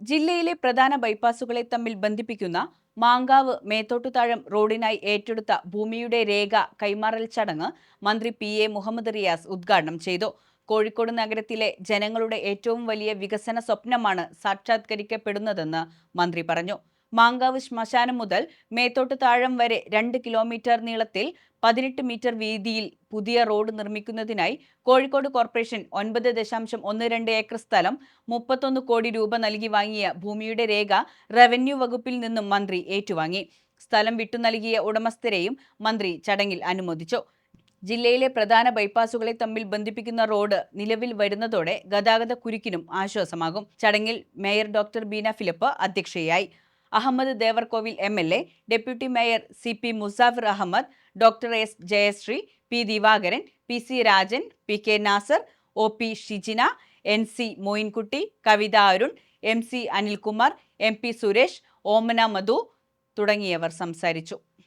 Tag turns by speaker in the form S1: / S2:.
S1: ജില്ലയിലെ പ്രധാന ബൈപ്പാസുകളെ തമ്മിൽ ബന്ധിപ്പിക്കുന്ന മാങ്കാവ് മേത്തോട്ടുതാഴം റോഡിനായി ഏറ്റെടുത്ത ഭൂമിയുടെ രേഖ കൈമാറൽ ചടങ്ങ് മന്ത്രി പി എ മുഹമ്മദ് റിയാസ് ഉദ്ഘാടനം ചെയ്തു. കോഴിക്കോട് നഗരത്തിലെ ജനങ്ങളുടെ ഏറ്റവും വലിയ വികസന സ്വപ്നമാണ് സാക്ഷാത്കരിക്കപ്പെടുന്നതെന്ന് മന്ത്രി പറഞ്ഞു. മാങ്കാവ് ശ്മശാനം മുതൽ മേത്തോട്ട് താഴം വരെ രണ്ട് കിലോമീറ്റർ നീളത്തിൽ പതിനെട്ട് മീറ്റർ വീതിയിൽ പുതിയ റോഡ് നിർമ്മിക്കുന്നതിനായി കോഴിക്കോട് കോർപ്പറേഷൻ ഒൻപത് ദശാംശം ഒന്ന് രണ്ട് ഏക്കർ സ്ഥലം മുപ്പത്തൊന്ന് കോടി രൂപ നൽകി വാങ്ങിയ ഭൂമിയുടെ രേഖ റവന്യൂ വകുപ്പിൽ നിന്നും മന്ത്രി ഏറ്റുവാങ്ങി. സ്ഥലം വിട്ടു നൽകിയ ഉടമസ്ഥരെയും മന്ത്രി ചടങ്ങിൽ അനുമോദിച്ചു. ജില്ലയിലെ പ്രധാന ബൈപ്പാസുകളെ തമ്മിൽ ബന്ധിപ്പിക്കുന്ന റോഡ് നിലവിൽ വരുന്നതോടെ ഗതാഗത കുരുക്കിനും ആശ്വാസമാകും. ചടങ്ങിൽ മേയർ ഡോക്ടർ ബീന ഫിലിപ്പ് അധ്യക്ഷയായി. Ahammad Devarkovil M L A deputy mayor C P Musafir Ahammad doctor S Jayasree P Divakaran P C Rajan P K Nasar O P Shijina N C Moyinkutty Kavitha Arun M C Anilkumar M P Suresh Omana Madhu തുടങ്ങിയവർ സംസാരിച്ചു.